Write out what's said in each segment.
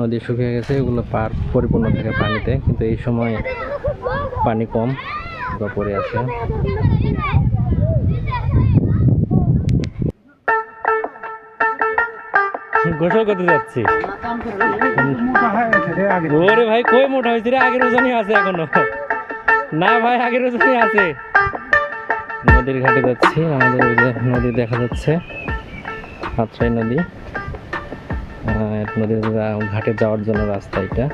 নদী শুকিয়ে গেছে এগুলো পার পরিপূর্ণ থাকে পানিতে কিন্তু এই সময় পানি কম পড়ে আছে। গোসল করতে যাচ্ছি ওরে ভাই কই মোটা হয়েছে রে? আগের ওজনই আছে এখনও। না ভাই আগের ওজনই আছে। নদীর ঘাটে যাচ্ছি আমাদের ওই যে নদী দেখা যাচ্ছে আত্রাই নদী। নদীর ঘাটে যাওয়ার জন্য রাস্তা এটা।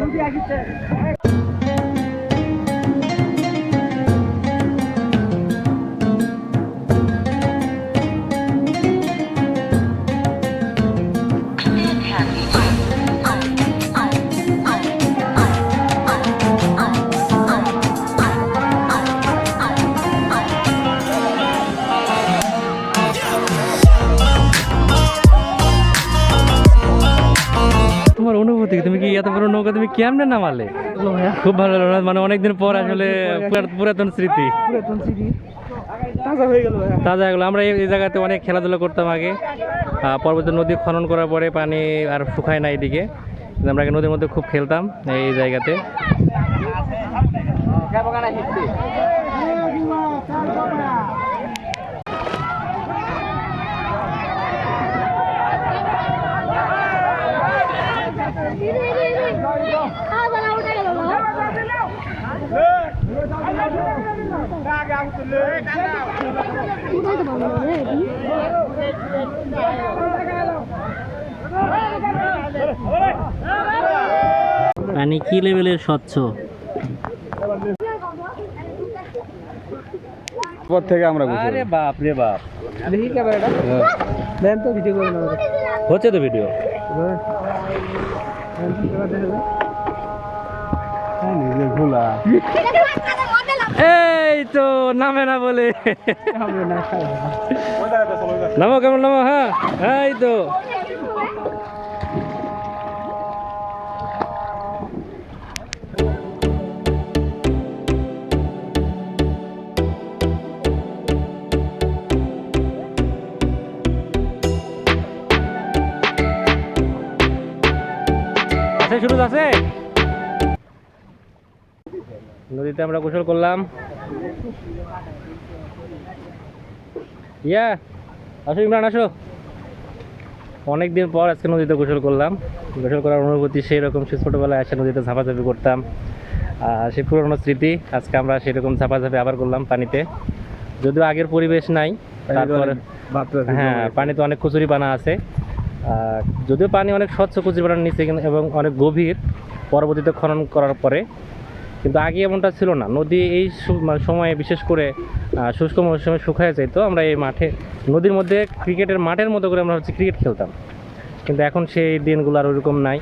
Vamos viajar. এত বড় নৌকা তুমি কেমনে নামালে? খুব ভালো লাগল মানে অনেকদিন পর আসলে পুরাতন স্মৃতি। তাজা হয়ে গেল এগুলো আমরা এই জায়গাতে অনেক খেলাধুলা করতাম আগে। আহ, পরবর্তী নদী খনন করার পরে পানি আর শুকায় না এদিকে। আমরা আগে নদীর মধ্যে খুব খেলতাম এই জায়গাতে। খাওয়া উঠে গেল উঠাইতে পারব না রে পানি কি লেভেলের স্বচ্ছ? পর থেকে আমরা আরে বাপ রে বাপ। দেখি ক্যামেরাটা। দেন তো ভিডিও করে হচ্ছে তো ভিডিও ভুলা। এই তো নামে না বলে। নামো কেমন নামো? হ্যাঁ এই তো। শুরু আছে? নদীতে আমরা গোসল করলাম। ইয়া আসো ইমরান আসো। অনেকদিন পর আজকে নদীতে গোসল করলাম। গোসল করার অনুভূতি সেই রকম সে ছোটোবেলায় এসে নদীতে ঝাপাঝাপি করতাম। আর সে পুরনো স্মৃতি আজকে আমরা সেরকম ঝাপাঝাপি আবার করলাম পানিতে। যদিও আগের পরিবেশ নাই তারপরে হ্যাঁ পানিতে অনেক কচুরি পানা আছে যদিও পানি অনেক স্বচ্ছ কচুরি পানার নিচে এবং অনেক গভীর পরবর্তীতে খনন করার পরে কিন্তু আগে এমনটা ছিল না। নদী এই সময়ে বিশেষ করে শুষ্ক মৌসুমে শুকায় যেত আমরা এই মাঠে, নদীর মধ্যে ক্রিকেটের মাঠের মতো করে আমরা হচ্ছে ক্রিকেট খেলতাম। কিন্তু এখন সেই দিনগুলো আর ওরকম নাই।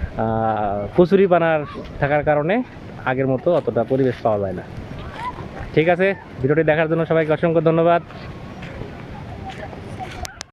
কচুরি বানার থাকার কারণে আগের মতো অতটা পরিবেশ পাওয়া যায় না। ঠিক আছে, ভিডিওটি দেখার জন্য সবাইকে অসংখ্য ধন্যবাদ।